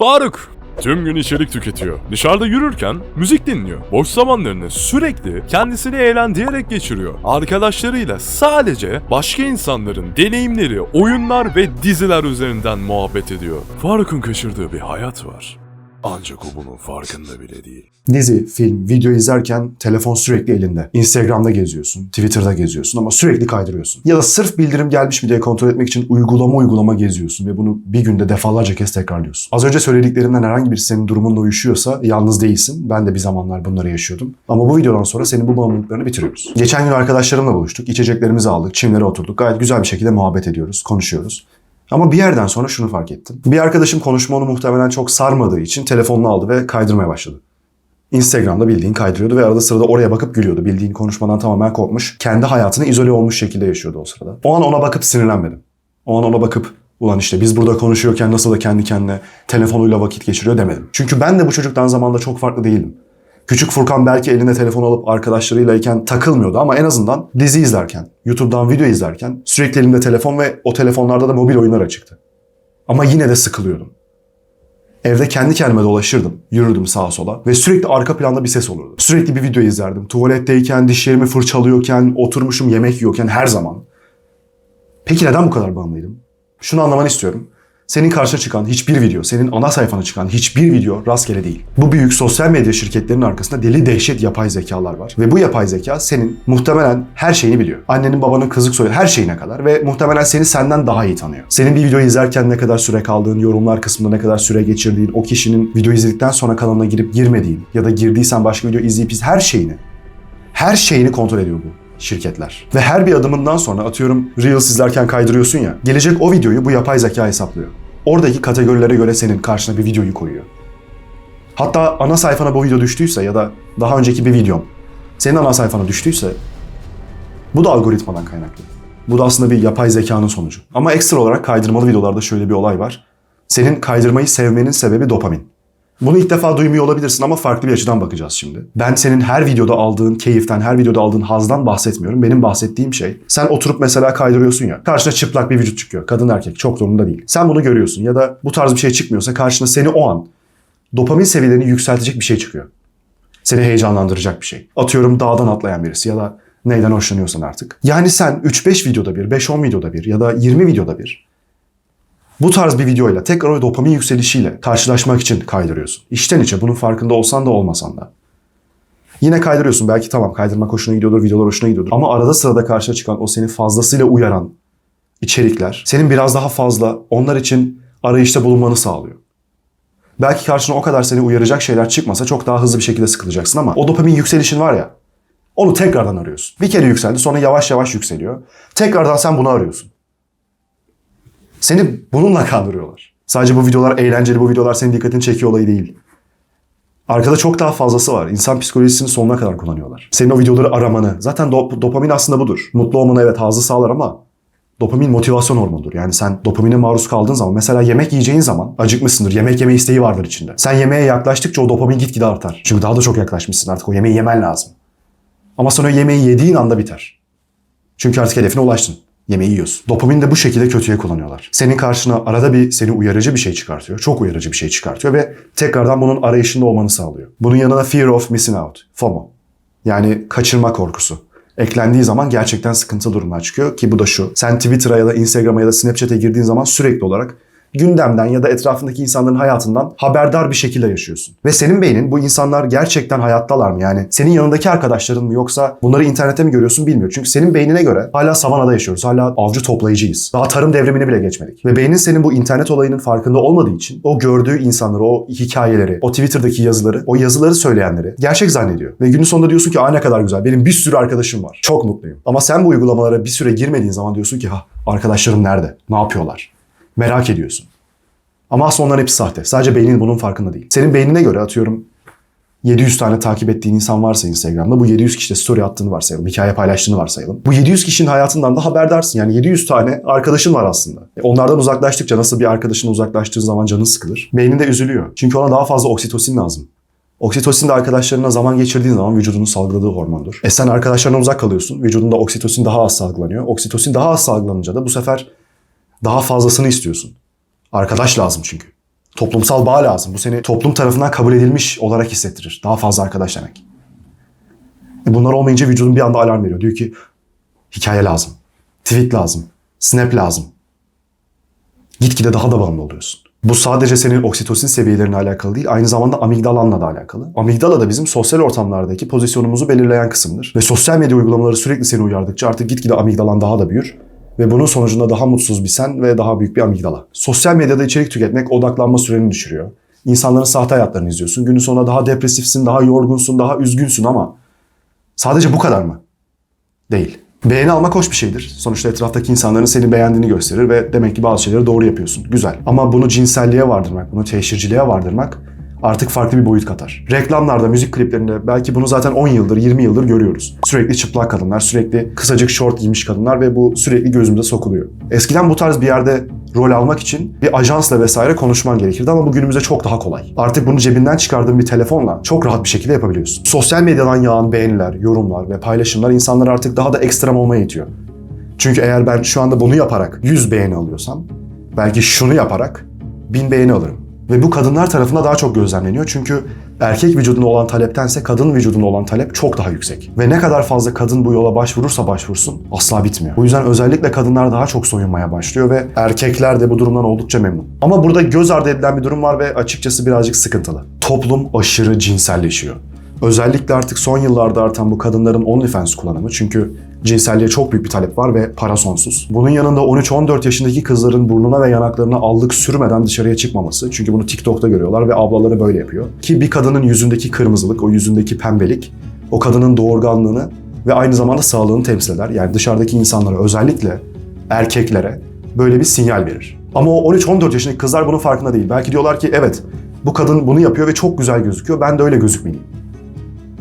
Faruk tüm gün içerik tüketiyor. Dışarıda yürürken müzik dinliyor. Boş zamanlarını sürekli kendisini eğlendirerek geçiriyor. Arkadaşlarıyla sadece başka insanların deneyimleri, oyunlar ve diziler üzerinden muhabbet ediyor. Faruk'un kaçırdığı bir hayat var. Ancak o bunun farkında bile değil. Dizi, film, video izlerken telefon sürekli elinde. Instagram'da geziyorsun, Twitter'da geziyorsun ama sürekli kaydırıyorsun. Ya da sırf bildirim gelmiş mi diye kontrol etmek için uygulama uygulama geziyorsun ve bunu bir günde defalarca kez tekrarlıyorsun. Az önce söylediklerimden herhangi birisi senin durumunla uyuşuyorsa yalnız değilsin. Ben de bir zamanlar bunları yaşıyordum. Ama bu videodan sonra senin bu bağımlılıklarını bitiriyoruz. Geçen gün arkadaşlarımla buluştuk, içeceklerimizi aldık, çimlere oturduk. Gayet güzel bir şekilde muhabbet ediyoruz, konuşuyoruz. Ama bir yerden sonra şunu fark ettim. Bir arkadaşım konuşma onu muhtemelen çok sarmadığı için telefonunu aldı ve kaydırmaya başladı. Instagram'da bildiğin kaydırıyordu ve arada sırada oraya bakıp gülüyordu. Bildiğin konuşmadan tamamen kopmuş. Kendi hayatını izole olmuş şekilde yaşıyordu o sırada. O an ona bakıp sinirlenmedim. O an ona bakıp ulan işte biz burada konuşuyorken nasıl da kendi kendine telefonuyla vakit geçiriyor demedim. Çünkü ben de bu çocuktan zamanda çok farklı değildim. Küçük Furkan belki eline telefon alıp arkadaşlarıylayken takılmıyordu ama en azından dizi izlerken, YouTube'dan video izlerken sürekli elimde telefon ve o telefonlarda da mobil oyunlar açıktı. Ama yine de sıkılıyordum. Evde kendi kendime dolaşırdım, yürürdüm sağa sola ve sürekli arka planda bir ses olurdu. Sürekli bir video izlerdim. Tuvaletteyken, dişlerimi fırçalıyorken, oturmuşum yemek yiyorken her zaman. Peki neden bu kadar bağımlıydım? Şunu anlamanı istiyorum. Senin karşına çıkan hiçbir video, senin ana sayfana çıkan hiçbir video rastgele değil. Bu büyük sosyal medya şirketlerinin arkasında deli dehşet yapay zekalar var. Ve bu yapay zeka senin muhtemelen her şeyini biliyor. Annenin babanın kızık soyu her şeyine kadar ve muhtemelen seni senden daha iyi tanıyor. Senin bir video izlerken ne kadar süre kaldığın, yorumlar kısmında ne kadar süre geçirdiğin, o kişinin video izledikten sonra kanalına girip girmediğin ya da girdiysen başka video izleyip iz her şeyini, her şeyini kontrol ediyor bu şirketler. Ve her bir adımından sonra atıyorum Reels izlerken kaydırıyorsun ya. Gelecek o videoyu bu yapay zeka hesaplıyor. Oradaki kategorilere göre senin karşına bir videoyu koyuyor. Hatta ana sayfana bu video düştüyse ya da daha önceki bir videom senin ana sayfana düştüyse bu da algoritmadan kaynaklı. Bu da aslında bir yapay zekanın sonucu. Ama ekstra olarak kaydırmalı videolarda şöyle bir olay var. Senin kaydırmayı sevmenin sebebi dopamin. Bunu ilk defa duymuyor olabilirsin ama farklı bir açıdan bakacağız şimdi. Ben senin her videoda aldığın keyiften, her videoda aldığın hazdan bahsetmiyorum. Benim bahsettiğim şey, sen oturup mesela kaydırıyorsun ya, karşına çıplak bir vücut çıkıyor. Kadın erkek, çok zorunda değil. Sen bunu görüyorsun ya da bu tarz bir şey çıkmıyorsa karşına seni o an dopamin seviyelerini yükseltecek bir şey çıkıyor. Seni heyecanlandıracak bir şey. Atıyorum dağdan atlayan birisi ya da neyden hoşlanıyorsan artık. Yani sen 3-5 videoda bir, 5-10 videoda bir ya da 20 videoda bir bu tarz bir videoyla tekrar o dopamin yükselişiyle karşılaşmak için kaydırıyorsun. İçten içe bunun farkında olsan da olmasan da. Yine kaydırıyorsun. Belki tamam kaydırmak hoşuna gidiyordur, videolar hoşuna gidiyordur. Ama arada sırada karşına çıkan o seni fazlasıyla uyaran içerikler senin biraz daha fazla onlar için arayışta bulunmanı sağlıyor. Belki karşına o kadar seni uyaracak şeyler çıkmasa çok daha hızlı bir şekilde sıkılacaksın ama o dopamin yükselişin var ya onu tekrardan arıyorsun. Bir kere yükseldi sonra yavaş yavaş yükseliyor. Tekrardan sen bunu arıyorsun. Seni bununla kandırıyorlar. Sadece bu videolar eğlenceli, bu videolar senin dikkatini çekiyor olayı değil. Arkada çok daha fazlası var. İnsan psikolojisini sonuna kadar kullanıyorlar. Senin o videoları aramanı. Zaten dop- dopamin aslında budur. Mutlu olmanı evet hazzı sağlar ama dopamin motivasyon hormonudur. Yani sen dopamine maruz kaldığın zaman mesela yemek yiyeceğin zaman acıkmışsındır. Yemek yeme isteği vardır içinde. Sen yemeğe yaklaştıkça o dopamin gitgide artar. Çünkü daha da çok yaklaşmışsın artık o yemeği yemen lazım. Ama sonra yemeği yediğin anda biter. Çünkü artık hedefine ulaştın. Yemeği yiyorsun. Dopamin de bu şekilde kötüye kullanıyorlar. Senin karşına arada bir seni uyarıcı bir şey çıkartıyor. Çok uyarıcı bir şey çıkartıyor ve tekrardan bunun arayışında olmanı sağlıyor. Bunun yanına fear of missing out. FOMO. Yani kaçırma korkusu. Eklendiği zaman gerçekten sıkıntı durumlar çıkıyor ki bu da şu. Sen Twitter'a ya da Instagram'a ya da Snapchat'e girdiğin zaman sürekli olarak gündemden ya da etrafındaki insanların hayatından haberdar bir şekilde yaşıyorsun. Ve senin beynin bu insanlar gerçekten hayattalar mı? Yani senin yanındaki arkadaşların mı yoksa bunları internette mi görüyorsun bilmiyor. Çünkü senin beynine göre hala savanada yaşıyoruz. Hala avcı toplayıcıyız. Daha tarım devrimine bile geçmedik. Ve beynin senin bu internet olayının farkında olmadığı için o gördüğü insanları, o hikayeleri, o Twitter'daki yazıları, o yazıları söyleyenleri gerçek zannediyor. Ve günün sonunda diyorsun ki aa ne kadar güzel. Benim bir sürü arkadaşım var. Çok mutluyum. Ama sen bu uygulamalara bir süre girmediğin zaman diyorsun ki ha arkadaşlarım nerede? Ne yapıyorlar? Merak ediyorsun. Ama aslında onların hepsi sahte. Sadece beynin bunun farkında değil. Senin beynine göre atıyorum 700 tane takip ettiğin insan varsa Instagram'da bu 700 kişide story attığını varsayalım. Hikaye paylaştığını varsayalım. Bu 700 kişinin hayatından da haberdarsın. Yani 700 tane arkadaşın var aslında. E onlardan uzaklaştıkça nasıl bir arkadaşın uzaklaştığı zaman canın sıkılır. Beynin de üzülüyor. Çünkü ona daha fazla oksitosin lazım. Oksitosin de arkadaşlarına zaman geçirdiğin zaman vücudunun salgıladığı hormondur. E sen arkadaşlarına uzak kalıyorsun. Vücudunda oksitosin daha az salgılanıyor. Oksitosin daha az salgılanınca da bu sefer daha fazlasını istiyorsun. Arkadaş lazım çünkü. Toplumsal bağ lazım. Bu seni toplum tarafından kabul edilmiş olarak hissettirir. Daha fazla arkadaş demek. E bunlar olmayınca vücudun bir anda alarm veriyor. Diyor ki hikaye lazım. Tweet lazım. Snap lazım. Gitgide daha da bağımlı oluyorsun. Bu sadece senin oksitosin seviyelerinle alakalı değil, aynı zamanda amigdalanla da alakalı. Amigdala da bizim sosyal ortamlardaki pozisyonumuzu belirleyen kısımdır. Ve sosyal medya uygulamaları sürekli seni uyardıkça artık gitgide amigdalan daha da büyür. Ve bunun sonucunda daha mutsuz bir sen ve daha büyük bir amigdala. Sosyal medyada içerik tüketmek odaklanma süreni düşürüyor. İnsanların sahte hayatlarını izliyorsun. Günün sonunda daha depresifsin, daha yorgunsun, daha üzgünsün ama sadece bu kadar mı? Değil. Beğeni almak hoş bir şeydir. Sonuçta etraftaki insanların seni beğendiğini gösterir ve demek ki bazı şeyleri doğru yapıyorsun. Güzel. Ama bunu cinselliğe vardırmak, bunu teşhirciliğe vardırmak artık farklı bir boyut katar. Reklamlarda, müzik kliplerinde belki bunu zaten 10 yıldır, 20 yıldır görüyoruz. Sürekli çıplak kadınlar, sürekli kısacık şort giymiş kadınlar ve bu sürekli gözümüze sokuluyor. Eskiden bu tarz bir yerde rol almak için bir ajansla vesaire konuşman gerekirdi ama bu günümüzde çok daha kolay. Artık bunu cebinden çıkardığın bir telefonla çok rahat bir şekilde yapabiliyorsun. Sosyal medyadan yağan beğeniler, yorumlar ve paylaşımlar insanları artık daha da ekstrem olmaya itiyor. Çünkü eğer ben şu anda bunu yaparak 100 beğeni alıyorsam belki şunu yaparak 1000 beğeni alırım. Ve bu kadınlar tarafında daha çok gözlemleniyor. Çünkü erkek vücuduna olan taleptense kadın vücuduna olan talep çok daha yüksek. Ve ne kadar fazla kadın bu yola başvurursa başvursun asla bitmiyor. O yüzden özellikle kadınlar daha çok soyunmaya başlıyor ve erkekler de bu durumdan oldukça memnun. Ama burada göz ardı edilen bir durum var ve açıkçası birazcık sıkıntılı. Toplum aşırı cinselleşiyor. Özellikle artık son yıllarda artan bu kadınların OnlyFans kullanımı çünkü cinselliğe çok büyük bir talep var ve para sonsuz. Bunun yanında 13-14 yaşındaki kızların burnuna ve yanaklarına allık sürmeden dışarıya çıkmaması. Çünkü bunu TikTok'ta görüyorlar ve ablaları böyle yapıyor. Ki bir kadının yüzündeki kırmızılık, o yüzündeki pembelik, o kadının doğurganlığını ve aynı zamanda sağlığını temsil eder. Yani dışarıdaki insanlara özellikle erkeklere böyle bir sinyal verir. Ama o 13-14 yaşındaki kızlar bunun farkında değil. Belki diyorlar ki evet bu kadın bunu yapıyor ve çok güzel gözüküyor. Ben de öyle gözükmeliyim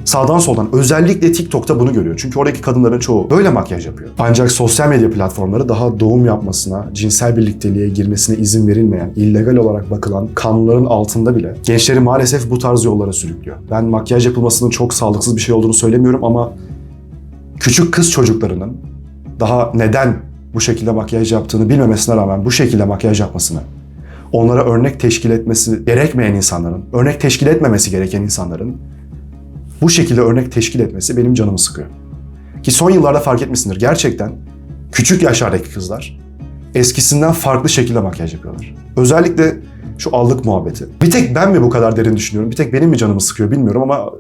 sağdan soldan özellikle TikTok'ta bunu görüyor. Çünkü oradaki kadınların çoğu böyle makyaj yapıyor. Ancak sosyal medya platformları daha doğum yapmasına, cinsel birlikteliğe girmesine izin verilmeyen, illegal olarak bakılan kanunların altında bile gençleri maalesef bu tarz yollara sürüklüyor. Ben makyaj yapılmasının çok sağlıksız bir şey olduğunu söylemiyorum ama küçük kız çocuklarının daha neden bu şekilde makyaj yaptığını bilmemesine rağmen bu şekilde makyaj yapmasını, onlara örnek teşkil etmesi gerekmeyen insanların, örnek teşkil etmemesi gereken insanların bu şekilde örnek teşkil etmesi benim canımı sıkıyor. Ki son yıllarda fark etmişsindir. Gerçekten küçük yaşlardaki kızlar eskisinden farklı şekilde makyaj yapıyorlar. Özellikle şu allık muhabbeti. Bir tek ben mi bu kadar derin düşünüyorum? Bir tek benim mi canımı sıkıyor bilmiyorum ama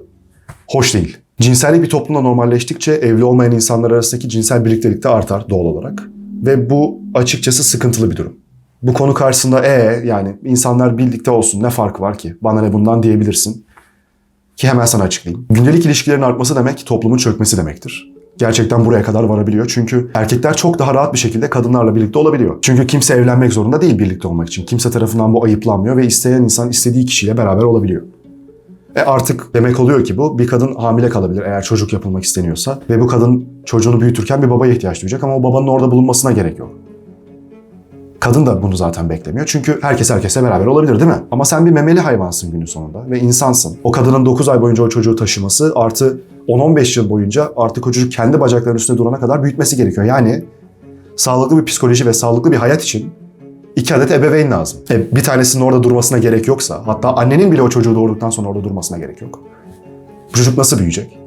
hoş değil. Cinsellik bir toplumda normalleştikçe evli olmayan insanlar arasındaki cinsel birliktelik de artar doğal olarak. Ve bu açıkçası sıkıntılı bir durum. Bu konu karşısında e yani insanlar birlikte olsun ne farkı var ki? Bana ne bundan diyebilirsin. Ki hemen sana açıklayayım. Gündelik ilişkilerin artması demek toplumun çökmesi demektir. Gerçekten buraya kadar varabiliyor. Çünkü erkekler çok daha rahat bir şekilde kadınlarla birlikte olabiliyor. Çünkü kimse evlenmek zorunda değil birlikte olmak için. Kimse tarafından bu ayıplanmıyor ve isteyen insan istediği kişiyle beraber olabiliyor. E artık demek oluyor ki bu bir kadın hamile kalabilir eğer çocuk yapılmak isteniyorsa ve bu kadın çocuğunu büyütürken bir babaya ihtiyaç duyacak ama o babanın orada bulunmasına gerek yok. Kadın da bunu zaten beklemiyor. Çünkü herkes herkese beraber olabilir değil mi? Ama sen bir memeli hayvansın günün sonunda ve insansın. O kadının 9 ay boyunca o çocuğu taşıması artı 10-15 yıl boyunca artık o çocuk kendi bacaklarının üstünde durana kadar büyütmesi gerekiyor. Yani sağlıklı bir psikoloji ve sağlıklı bir hayat için iki adet ebeveyn lazım. E, bir tanesinin orada durmasına gerek yoksa, hatta annenin bile o çocuğu doğurduktan sonra orada durmasına gerek yok. Bu çocuk nasıl büyüyecek?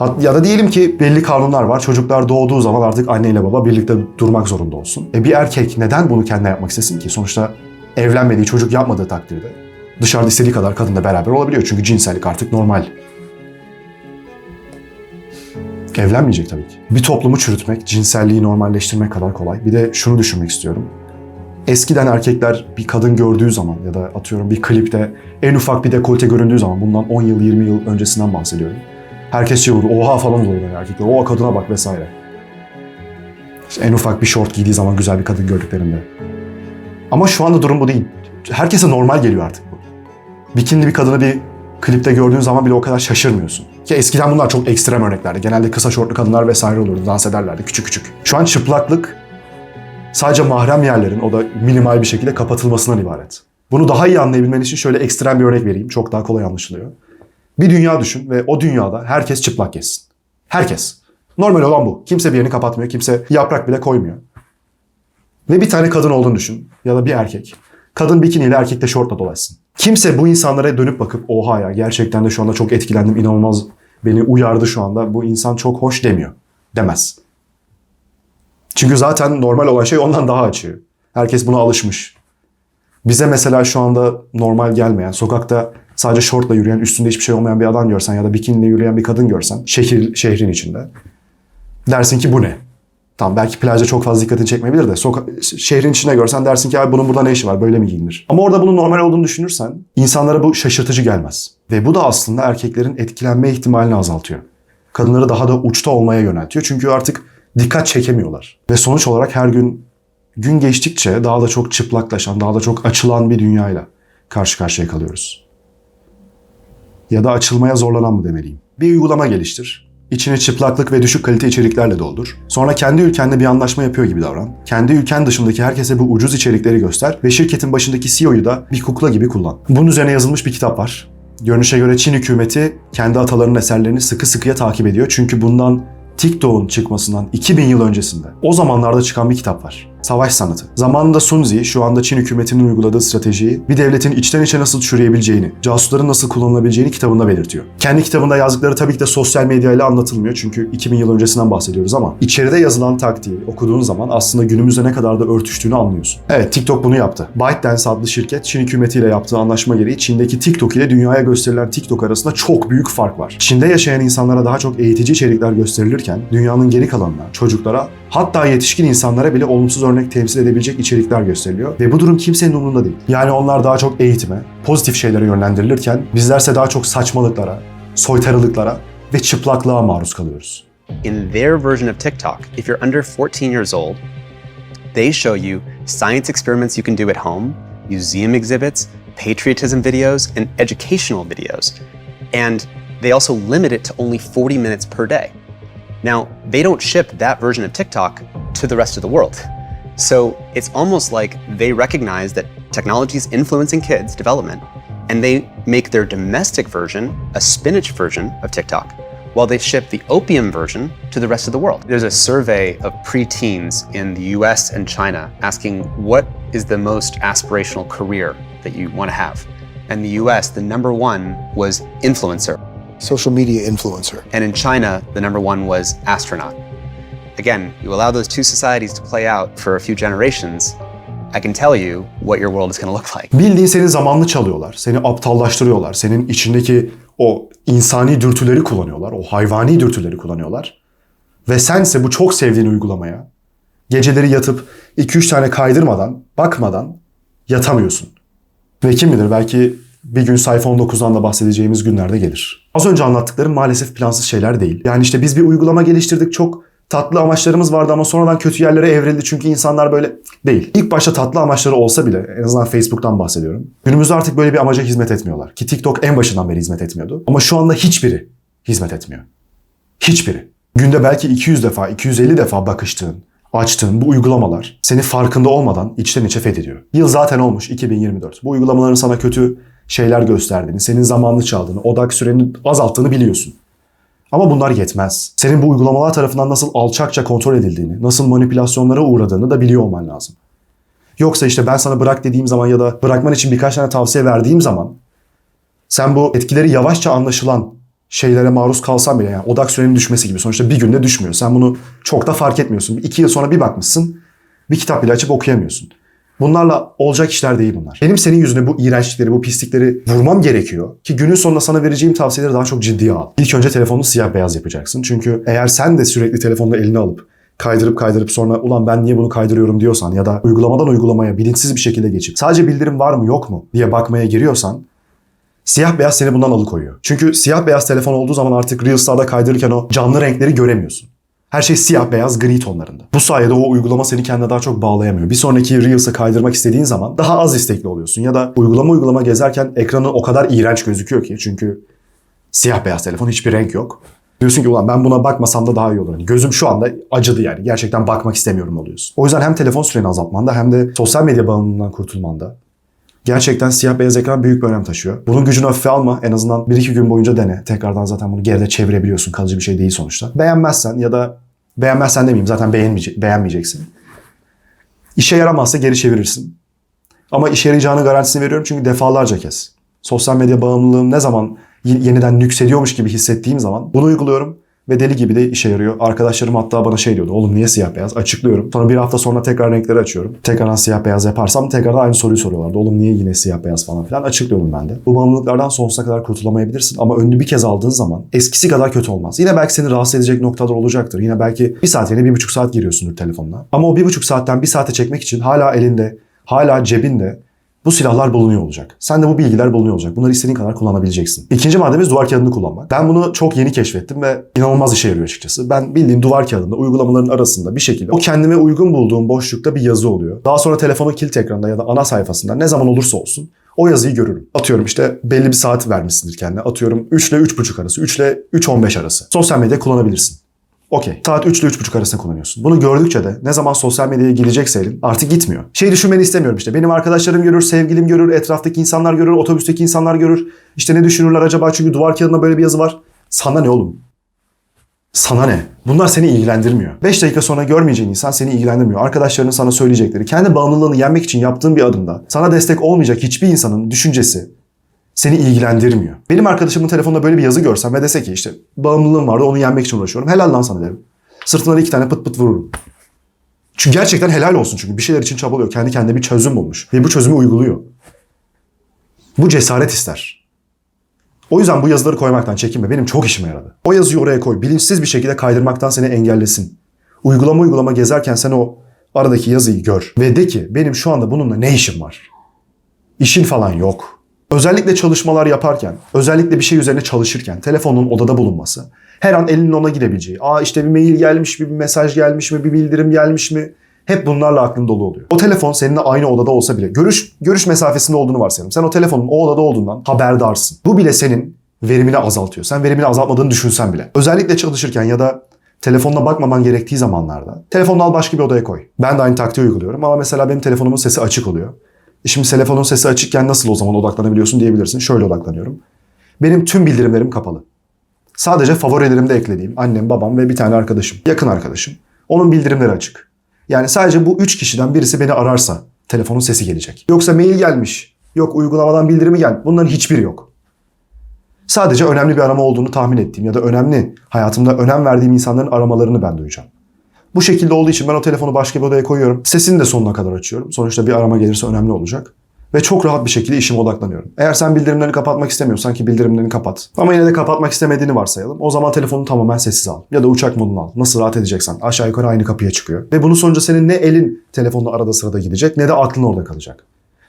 Ya da diyelim ki belli kanunlar var. Çocuklar doğduğu zaman artık anneyle baba birlikte durmak zorunda olsun. E bir erkek neden bunu kendine yapmak istesin ki? Sonuçta evlenmediği, çocuk yapmadığı takdirde dışarıda istediği kadar kadınla beraber olabiliyor. Çünkü cinsellik artık normal. Evlenmeyecek tabii ki. Bir toplumu çürütmek, cinselliği normalleştirmek kadar kolay. Bir de şunu düşünmek istiyorum. Eskiden erkekler bir kadın gördüğü zaman ya da atıyorum bir klipte en ufak bir dekolte göründüğü zaman bundan 10 yıl 20 yıl öncesinden bahsediyorum. Herkes şey olur, oha falan olur erkekler, oha kadına bak vesaire. İşte en ufak bir şort giydiği zaman güzel bir kadın gördüklerinde. Ama şu anda durum bu değil. Herkese normal geliyor artık bu. Bikinli bir kadını bir klipte gördüğün zaman bile o kadar şaşırmıyorsun. Ki eskiden bunlar çok ekstrem örneklerdi. Genelde kısa şortlu kadınlar vesaire olurdu, dans ederlerdi küçük küçük. Şu an çıplaklık sadece mahrem yerlerin o da minimal bir şekilde kapatılmasından ibaret. Bunu daha iyi anlayabilmen için şöyle ekstrem bir örnek vereyim. Çok daha kolay anlaşılıyor. Bir dünya düşün ve o dünyada herkes çıplak gezsin. Herkes. Normal olan bu. Kimse bir yerini kapatmıyor, kimse yaprak bile koymuyor. Ve bir tane kadın olduğunu düşün ya da bir erkek. Kadın bikiniyle erkek de şortla dolaşsın. Kimse bu insanlara dönüp bakıp oha ya gerçekten de şu anda çok etkilendim inanılmaz beni uyardı şu anda bu insan çok hoş demiyor. Demez. Çünkü zaten normal olan şey ondan daha açığı. Herkes buna alışmış. Bize mesela şu anda normal gelmeyen, sokakta sadece şortla yürüyen, üstünde hiçbir şey olmayan bir adam görsen ya da bikiniyle yürüyen bir kadın görsen şehir şehrin içinde dersin ki bu ne? Tamam belki plajda çok fazla dikkatini çekmeyebilir de soka- şehrin içinde görsen dersin ki abi bunun burada ne işi var böyle mi giyinir? Ama orada bunun normal olduğunu düşünürsen insanlara bu şaşırtıcı gelmez. Ve bu da aslında erkeklerin etkilenme ihtimalini azaltıyor. Kadınları daha da uçta olmaya yöneltiyor. Çünkü artık dikkat çekemiyorlar. Ve sonuç olarak her gün gün geçtikçe daha da çok çıplaklaşan, daha da çok açılan bir dünyayla karşı karşıya kalıyoruz. Ya da açılmaya zorlanan mı demeliyim? Bir uygulama geliştir. İçini çıplaklık ve düşük kalite içeriklerle doldur. Sonra kendi ülkenle bir anlaşma yapıyor gibi davran. Kendi ülken dışındaki herkese bu ucuz içerikleri göster ve şirketin başındaki CEO'yu da bir kukla gibi kullan. Bunun üzerine yazılmış bir kitap var. Görünüşe göre Çin hükümeti kendi atalarının eserlerini sıkı sıkıya takip ediyor. Çünkü bundan TikTok'un çıkmasından 2000 yıl öncesinde o zamanlarda çıkan bir kitap var. Savaş sanatı. Zamanında Sun Tzu şu anda Çin hükümetinin uyguladığı stratejiyi bir devletin içten içe nasıl çürüyebileceğini, casusların nasıl kullanılabileceğini kitabında belirtiyor. Kendi kitabında yazdıkları tabii ki de sosyal medyayla anlatılmıyor çünkü 2000 yıl öncesinden bahsediyoruz ama içeride yazılan taktiği okuduğun zaman aslında günümüzde ne kadar da örtüştüğünü anlıyorsun. Evet TikTok bunu yaptı. ByteDance adlı şirket Çin hükümetiyle yaptığı anlaşma gereği Çin'deki TikTok ile dünyaya gösterilen TikTok arasında çok büyük fark var. Çin'de yaşayan insanlara daha çok eğitici içerikler gösterilirken dünyanın geri kalanına, çocuklara hatta yetişkin insanlara bile olumsuz örnek temsil edebilecek içerikler gösteriliyor ve bu durum kimsenin umurunda değil. Yani onlar daha çok eğitime, pozitif şeylere yönlendirilirken bizlerse daha çok saçmalıklara, soytarılıklara ve çıplaklığa maruz kalıyoruz. In their version of TikTok, if you're under 14 years old, they show you science experiments you can do at home, museum exhibits, patriotism videos, and educational videos. And they also limit it to only 40 minutes per day. Now, they don't ship that version of TikTok to the rest of the world. So it's almost like they recognize that technology is influencing kids' development, and they make their domestic version a spinach version of TikTok, while they ship the opium version to the rest of the world. There's a survey of preteens in the US and China asking what is the most aspirational career that you want to have. And the US, the number one was influencer. social media influencer. And in China, the number one was astronaut. Again, you allow those two societies to play out for a few generations, I can tell you what your world is going to look like. Bildiğin senin zamanını çalıyorlar, seni aptallaştırıyorlar, senin içindeki o insani dürtüleri kullanıyorlar, o hayvani dürtüleri kullanıyorlar. Ve sense bu çok sevdiğin uygulamaya geceleri yatıp 2-3 tane kaydırmadan, bakmadan yatamıyorsun. Ve kim bilir belki bir gün sayfa 19'dan da bahsedeceğimiz günlerde gelir. Az önce anlattıklarım maalesef plansız şeyler değil. Yani işte biz bir uygulama geliştirdik çok tatlı amaçlarımız vardı ama sonradan kötü yerlere evrildi çünkü insanlar böyle değil. İlk başta tatlı amaçları olsa bile en azından Facebook'tan bahsediyorum. Günümüzde artık böyle bir amaca hizmet etmiyorlar. Ki TikTok en başından beri hizmet etmiyordu. Ama şu anda hiçbiri hizmet etmiyor. Hiçbiri. Günde belki 200 defa, 250 defa bakıştığın, açtığın bu uygulamalar seni farkında olmadan içten içe fethediyor. Yıl zaten olmuş 2024. Bu uygulamaların sana kötü şeyler gösterdiğini, senin zamanını çaldığını, odak süreni azalttığını biliyorsun. Ama bunlar yetmez. Senin bu uygulamalar tarafından nasıl alçakça kontrol edildiğini, nasıl manipülasyonlara uğradığını da biliyor olman lazım. Yoksa işte ben sana bırak dediğim zaman ya da bırakman için birkaç tane tavsiye verdiğim zaman sen bu etkileri yavaşça anlaşılan şeylere maruz kalsan bile yani odak sürenin düşmesi gibi sonuçta bir günde düşmüyor. Sen bunu çok da fark etmiyorsun. İki yıl sonra bir bakmışsın bir kitap bile açıp okuyamıyorsun. Bunlarla olacak işler değil bunlar. Benim senin yüzüne bu iğrençlikleri, bu pislikleri vurmam gerekiyor ki günün sonunda sana vereceğim tavsiyeleri daha çok ciddiye al. İlk önce telefonunu siyah beyaz yapacaksın. Çünkü eğer sen de sürekli telefonunu eline alıp kaydırıp kaydırıp sonra ulan ben niye bunu kaydırıyorum diyorsan ya da uygulamadan uygulamaya bilinçsiz bir şekilde geçip sadece bildirim var mı yok mu diye bakmaya giriyorsan Siyah beyaz seni bundan alıkoyuyor. Çünkü siyah beyaz telefon olduğu zaman artık Reels'larda kaydırırken o canlı renkleri göremiyorsun. Her şey siyah beyaz gri tonlarında. Bu sayede o uygulama seni kendine daha çok bağlayamıyor. Bir sonraki Reels'ı kaydırmak istediğin zaman daha az istekli oluyorsun. Ya da uygulama uygulama gezerken ekranı o kadar iğrenç gözüküyor ki. Çünkü siyah beyaz telefon hiçbir renk yok. Diyorsun ki ulan ben buna bakmasam da daha iyi olur. Yani gözüm şu anda acıdı yani. Gerçekten bakmak istemiyorum oluyorsun. O yüzden hem telefon süreni azaltmanda hem de sosyal medya bağımlılığından kurtulmanda Gerçekten siyah beyaz ekran büyük bir önem taşıyor. Bunun gücünü hafife alma. En azından 1-2 gün boyunca dene. Tekrardan zaten bunu geride çevirebiliyorsun. Kalıcı bir şey değil sonuçta. Beğenmezsen ya da beğenmezsen demeyeyim zaten beğenmeyecek, beğenmeyeceksin. İşe yaramazsa geri çevirirsin. Ama işe yarayacağını garantisini veriyorum çünkü defalarca kez. Sosyal medya bağımlılığım ne zaman yeniden yükseliyormuş gibi hissettiğim zaman bunu uyguluyorum ve deli gibi de işe yarıyor. Arkadaşlarım hatta bana şey diyordu. Oğlum niye siyah beyaz? Açıklıyorum. Sonra bir hafta sonra tekrar renkleri açıyorum. Tekrardan siyah beyaz yaparsam tekrar aynı soruyu soruyorlardı. Oğlum niye yine siyah beyaz falan filan açıklıyordum ben de. Bu bağımlılıklardan sonsuza kadar kurtulamayabilirsin ama önünü bir kez aldığın zaman eskisi kadar kötü olmaz. Yine belki seni rahatsız edecek noktalar olacaktır. Yine belki bir saat yerine bir buçuk saat giriyorsundur telefonla. Ama o bir buçuk saatten bir saate çekmek için hala elinde, hala cebinde bu silahlar bulunuyor olacak. Sen de bu bilgiler bulunuyor olacak. Bunları istediğin kadar kullanabileceksin. İkinci maddemiz duvar kağıdını kullanmak. Ben bunu çok yeni keşfettim ve inanılmaz işe yarıyor açıkçası. Ben bildiğin duvar kağıdında uygulamaların arasında bir şekilde o kendime uygun bulduğum boşlukta bir yazı oluyor. Daha sonra telefonun kilit ekranında ya da ana sayfasında ne zaman olursa olsun o yazıyı görürüm. Atıyorum işte belli bir saat vermişsindir kendine. Atıyorum 3 ile 3.30 arası, 3 ile 3.15 arası. Sosyal medya kullanabilirsin. Okey. Saat 3 ile 3.30 arasında kullanıyorsun. Bunu gördükçe de ne zaman sosyal medyaya girecekse elin artık gitmiyor. Şey düşünmeni istemiyorum işte. Benim arkadaşlarım görür, sevgilim görür, etraftaki insanlar görür, otobüsteki insanlar görür. İşte ne düşünürler acaba çünkü duvar kağıdında böyle bir yazı var. Sana ne oğlum? Sana ne? Bunlar seni ilgilendirmiyor. 5 dakika sonra görmeyeceğin insan seni ilgilendirmiyor. Arkadaşlarının sana söyleyecekleri, kendi bağımlılığını yenmek için yaptığın bir adımda sana destek olmayacak hiçbir insanın düşüncesi seni ilgilendirmiyor. Benim arkadaşımın telefonunda böyle bir yazı görsem ve dese ki işte bağımlılığım vardı onu yenmek için uğraşıyorum. Helal lan sana derim. Sırtına iki tane pıt pıt vururum. Çünkü gerçekten helal olsun çünkü bir şeyler için çabalıyor. Kendi kendine bir çözüm bulmuş ve bu çözümü uyguluyor. Bu cesaret ister. O yüzden bu yazıları koymaktan çekinme. Benim çok işime yaradı. O yazıyı oraya koy. Bilinçsiz bir şekilde kaydırmaktan seni engellesin. Uygulama uygulama gezerken sen o aradaki yazıyı gör. Ve de ki benim şu anda bununla ne işim var? İşin falan yok. Özellikle çalışmalar yaparken, özellikle bir şey üzerine çalışırken telefonun odada bulunması, her an elinin ona girebileceği, aa işte bir mail gelmiş mi, bir mesaj gelmiş mi, bir bildirim gelmiş mi, hep bunlarla aklın dolu oluyor. O telefon seninle aynı odada olsa bile, görüş görüş mesafesinde olduğunu varsayalım. Sen o telefonun o odada olduğundan haberdarsın. Bu bile senin verimini azaltıyor. Sen verimini azaltmadığını düşünsen bile. Özellikle çalışırken ya da telefonuna bakmaman gerektiği zamanlarda telefonunu al başka bir odaya koy. Ben de aynı taktiği uyguluyorum ama mesela benim telefonumun sesi açık oluyor. E Şimdi telefonun sesi açıkken nasıl o zaman odaklanabiliyorsun diyebilirsin. Şöyle odaklanıyorum. Benim tüm bildirimlerim kapalı. Sadece favorilerimde eklediğim annem, babam ve bir tane arkadaşım, yakın arkadaşım. Onun bildirimleri açık. Yani sadece bu üç kişiden birisi beni ararsa telefonun sesi gelecek. Yoksa mail gelmiş, yok uygulamadan bildirimi gel. Bunların hiçbiri yok. Sadece önemli bir arama olduğunu tahmin ettiğim ya da önemli, hayatımda önem verdiğim insanların aramalarını ben duyacağım. Bu şekilde olduğu için ben o telefonu başka bir odaya koyuyorum. Sesini de sonuna kadar açıyorum. Sonuçta bir arama gelirse önemli olacak. Ve çok rahat bir şekilde işime odaklanıyorum. Eğer sen bildirimlerini kapatmak istemiyorsan ki bildirimlerini kapat. Ama yine de kapatmak istemediğini varsayalım. O zaman telefonu tamamen sessiz al. Ya da uçak moduna al. Nasıl rahat edeceksen. Aşağı yukarı aynı kapıya çıkıyor. Ve bunun sonucu senin ne elin telefonla arada sırada gidecek ne de aklın orada kalacak.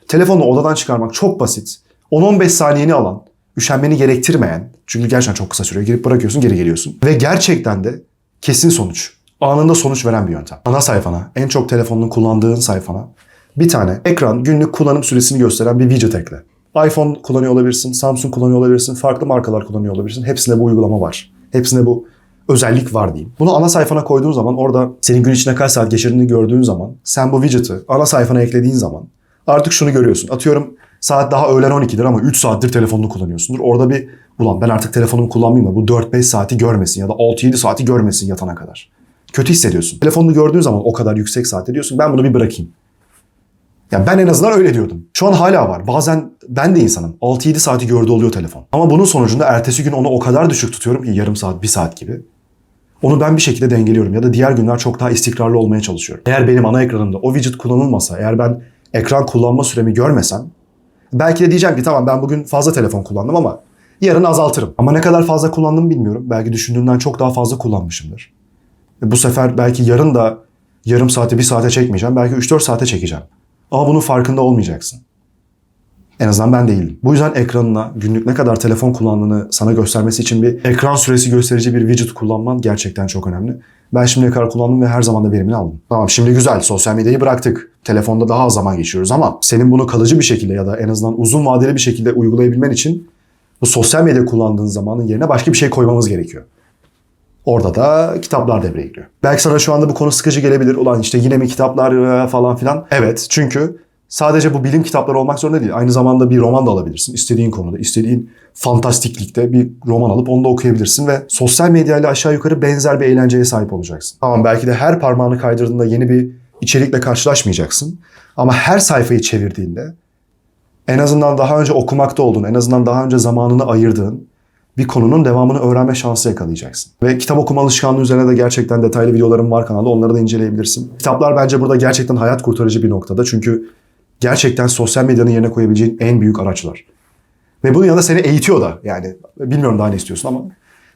Telefonu odadan çıkarmak çok basit. 10-15 saniyeni alan, üşenmeni gerektirmeyen, çünkü gerçekten çok kısa sürüyor. Girip bırakıyorsun geri geliyorsun. Ve gerçekten de kesin sonuç. Anında sonuç veren bir yöntem. Ana sayfana, en çok telefonunu kullandığın sayfana bir tane ekran günlük kullanım süresini gösteren bir widget ekle. iPhone kullanıyor olabilirsin, Samsung kullanıyor olabilirsin, farklı markalar kullanıyor olabilirsin. Hepsinde bu uygulama var. Hepsinde bu özellik var diyeyim. Bunu ana sayfana koyduğun zaman orada senin gün içinde kaç saat geçirdiğini gördüğün zaman sen bu widget'ı ana sayfana eklediğin zaman artık şunu görüyorsun. Atıyorum saat daha öğlen 12'dir ama 3 saattir telefonunu kullanıyorsundur. Orada bir ulan ben artık telefonumu kullanmayayım da bu 4-5 saati görmesin ya da 6-7 saati görmesin yatana kadar. Kötü hissediyorsun. Telefonunu gördüğün zaman o kadar yüksek saatte diyorsun ben bunu bir bırakayım. Ya ben en azından öyle diyordum. Şu an hala var. Bazen ben de insanım. 6-7 saati gördü oluyor telefon. Ama bunun sonucunda ertesi gün onu o kadar düşük tutuyorum ki yarım saat, bir saat gibi. Onu ben bir şekilde dengeliyorum ya da diğer günler çok daha istikrarlı olmaya çalışıyorum. Eğer benim ana ekranımda o widget kullanılmasa, eğer ben ekran kullanma süremi görmesem belki de diyeceğim ki tamam ben bugün fazla telefon kullandım ama yarın azaltırım. Ama ne kadar fazla kullandım bilmiyorum. Belki düşündüğümden çok daha fazla kullanmışımdır. E bu sefer belki yarın da yarım saate bir saate çekmeyeceğim. Belki 3-4 saate çekeceğim. Ama bunun farkında olmayacaksın. En azından ben değilim. Bu yüzden ekranına günlük ne kadar telefon kullandığını sana göstermesi için bir ekran süresi gösterici bir widget kullanman gerçekten çok önemli. Ben şimdiye kadar kullandım ve her zaman da verimini aldım. Tamam şimdi güzel sosyal medyayı bıraktık. Telefonda daha az zaman geçiyoruz ama senin bunu kalıcı bir şekilde ya da en azından uzun vadeli bir şekilde uygulayabilmen için bu sosyal medya kullandığın zamanın yerine başka bir şey koymamız gerekiyor. Orada da kitaplar devreye giriyor. Belki sana şu anda bu konu sıkıcı gelebilir. Ulan işte yine mi kitaplar e, falan filan. Evet çünkü sadece bu bilim kitapları olmak zorunda değil. Aynı zamanda bir roman da alabilirsin. İstediğin konuda, istediğin fantastiklikte bir roman alıp onu da okuyabilirsin ve sosyal medyayla aşağı yukarı benzer bir eğlenceye sahip olacaksın. Tamam belki de her parmağını kaydırdığında yeni bir içerikle karşılaşmayacaksın. Ama her sayfayı çevirdiğinde en azından daha önce okumakta olduğun, en azından daha önce zamanını ayırdığın bir konunun devamını öğrenme şansı yakalayacaksın. Ve kitap okuma alışkanlığı üzerine de gerçekten detaylı videolarım var kanalda. Onları da inceleyebilirsin. Kitaplar bence burada gerçekten hayat kurtarıcı bir noktada. Çünkü gerçekten sosyal medyanın yerine koyabileceğin en büyük araçlar. Ve bunun yanında seni eğitiyor da. Yani bilmiyorum daha ne istiyorsun ama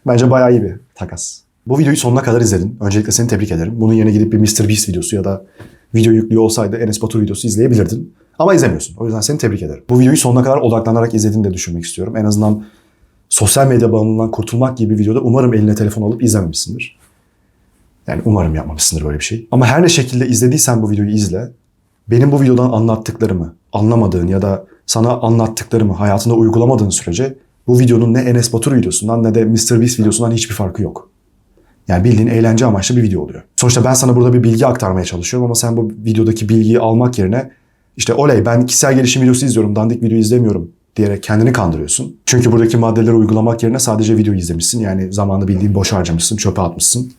bence bayağı iyi bir takas. Bu videoyu sonuna kadar izledin. Öncelikle seni tebrik ederim. Bunun yerine gidip bir Mr. Beast videosu ya da video yüklüyor olsaydı Enes Batur videosu izleyebilirdin. Ama izlemiyorsun. O yüzden seni tebrik ederim. Bu videoyu sonuna kadar odaklanarak izlediğini de düşünmek istiyorum. En azından sosyal medya bağımlılığından kurtulmak gibi bir videoda umarım eline telefon alıp izlememişsindir. Yani umarım yapmamışsındır böyle bir şey. Ama her ne şekilde izlediysen bu videoyu izle. Benim bu videodan anlattıklarımı anlamadığın ya da sana anlattıklarımı hayatında uygulamadığın sürece bu videonun ne Enes Batur videosundan ne de Mr. Beast videosundan hiçbir farkı yok. Yani bildiğin eğlence amaçlı bir video oluyor. Sonuçta ben sana burada bir bilgi aktarmaya çalışıyorum ama sen bu videodaki bilgiyi almak yerine işte oley ben kişisel gelişim videosu izliyorum, dandik video izlemiyorum diyerek kendini kandırıyorsun. Çünkü buradaki maddeleri uygulamak yerine sadece video izlemişsin. Yani zamanı bildiğin boş harcamışsın, çöpe atmışsın.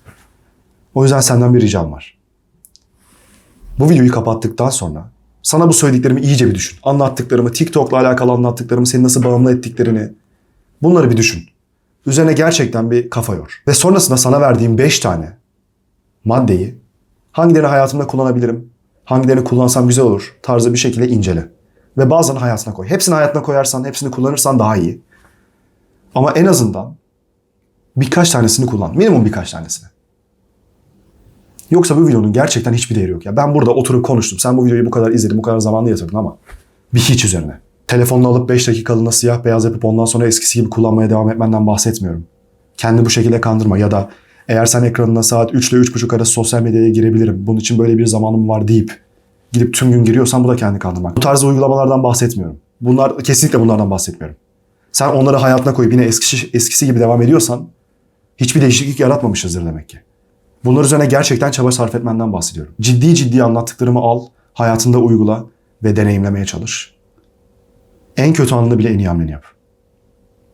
O yüzden senden bir ricam var. Bu videoyu kapattıktan sonra sana bu söylediklerimi iyice bir düşün. Anlattıklarımı, TikTok'la alakalı anlattıklarımı, seni nasıl bağımlı ettiklerini bunları bir düşün. Üzerine gerçekten bir kafa yor. Ve sonrasında sana verdiğim 5 tane maddeyi hangilerini hayatımda kullanabilirim, hangilerini kullansam güzel olur tarzı bir şekilde incele. Ve bazılarını hayatına koy. Hepsini hayatına koyarsan, hepsini kullanırsan daha iyi. Ama en azından birkaç tanesini kullan. Minimum birkaç tanesini. Yoksa bu videonun gerçekten hiçbir değeri yok. Ya ben burada oturup konuştum. Sen bu videoyu bu kadar izledin, bu kadar zamanlı yatırdın ama bir hiç üzerine. Telefonunu alıp 5 dakikalığına siyah beyaz yapıp ondan sonra eskisi gibi kullanmaya devam etmenden bahsetmiyorum. Kendini bu şekilde kandırma ya da eğer sen ekranına saat 3 ile 3.30 arası sosyal medyaya girebilirim. Bunun için böyle bir zamanım var deyip gidip tüm gün giriyorsan bu da kendini kandırmak. Bu tarz uygulamalardan bahsetmiyorum. Bunlar kesinlikle bunlardan bahsetmiyorum. Sen onları hayatına koyup yine eskisi, eskisi gibi devam ediyorsan hiçbir değişiklik yaratmamışızdır demek ki. Bunlar üzerine gerçekten çaba sarf etmenden bahsediyorum. Ciddi ciddi anlattıklarımı al, hayatında uygula ve deneyimlemeye çalış. En kötü anında bile en iyi hamleni yap.